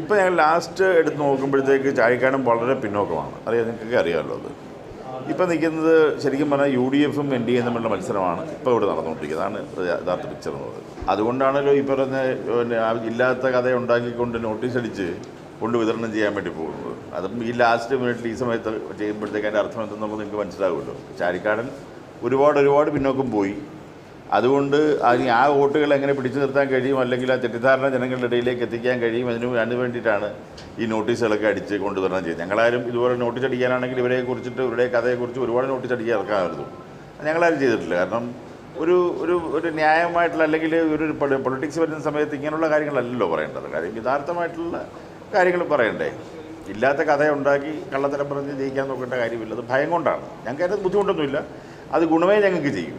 ഇപ്പം ഞങ്ങൾ ലാസ്റ്റ് എടുത്ത് നോക്കുമ്പോഴത്തേക്ക് ചായക്കാടും വളരെ പിന്നോക്കമാണ്. അറിയാം നിങ്ങൾക്കൊക്കെ അറിയാമല്ലോ അത്. ഇപ്പം നിൽക്കുന്നത് ശരിക്കും പറഞ്ഞാൽ യു ഡി എഫും എൻ ഡി എയും തമ്മിലുള്ള മത്സരമാണ് ഇപ്പോൾ ഇവിടെ നടന്നുകൊണ്ടിരിക്കുന്നത്. അതാണ് യഥാർത്ഥ പിക്ചർ എന്നുള്ളത് അതുകൊണ്ടാണല്ലോ ഈ പറഞ്ഞ പിന്നെ ഇല്ലാത്ത കഥ ഉണ്ടാക്കിക്കൊണ്ട് നോട്ടീസ് അടിച്ച് കൊണ്ട് വിതരണം ചെയ്യാൻ വേണ്ടി പോകുന്നത്. അതും ഈ ലാസ്റ്റ് മിനിറ്റിൽ ഈ സമയത്ത് ചെയ്യുമ്പോഴത്തേക്ക് അതിന്റെ അർത്ഥം എന്തെന്നുള്ളത് നിങ്ങൾക്ക് മനസ്സിലാവുമല്ലോ. ചാരിക്കാടൻ ഒരുപാട് ഒരുപാട് പിന്നോക്കം പോയി. അതുകൊണ്ട് അതിന് ആ വോട്ടുകൾ എങ്ങനെ പിടിച്ചു നിർത്താൻ കഴിയും? അല്ലെങ്കിൽ ആ തെറ്റിദ്ധാരണ ജനങ്ങളുടെ ഇടയിലേക്ക് എത്തിക്കാൻ കഴിയും? അതിന് വേണ്ടിയിട്ടാണ് ഈ നോട്ടീസുകളൊക്കെ അടിച്ച് കൊണ്ടുവരണം ചെയ്യുന്നത്. ഞങ്ങളാരും ഇതുപോലെ നോട്ടീസ് അടിക്കാനാണെങ്കിൽ ഇവരെ കുറിച്ചിട്ട് ഇവരുടെ കഥയെക്കുറിച്ച് ഒരുപാട് നോട്ടീസ് അടിക്കാൻ ഇറക്കാമായിരുന്നു ഞങ്ങളാരും ചെയ്തിട്ടില്ല. കാരണം ഒരു ഒരു ഒരു ന്യായമായിട്ടുള്ള അല്ലെങ്കിൽ ഒരു പൊളിറ്റിക്സ് വരുന്ന സമയത്ത് ഇങ്ങനെയുള്ള കാര്യങ്ങളല്ലല്ലോ പറയേണ്ടത്. കാര്യം യഥാർത്ഥമായിട്ടുള്ള കാര്യങ്ങൾ പറയണ്ടേ. ഇല്ലാത്ത കഥ ഉണ്ടാക്കി കള്ളത്തരം പറഞ്ഞ് ജയിക്കാൻ നോക്കേണ്ട കാര്യമില്ല. അത് ഭയം കൊണ്ടാണ്. ഞങ്ങൾക്ക് അതിന് ബുദ്ധിമുട്ടൊന്നുമില്ല. അത് ഗുണമേ ഞങ്ങൾക്ക് ചെയ്യും.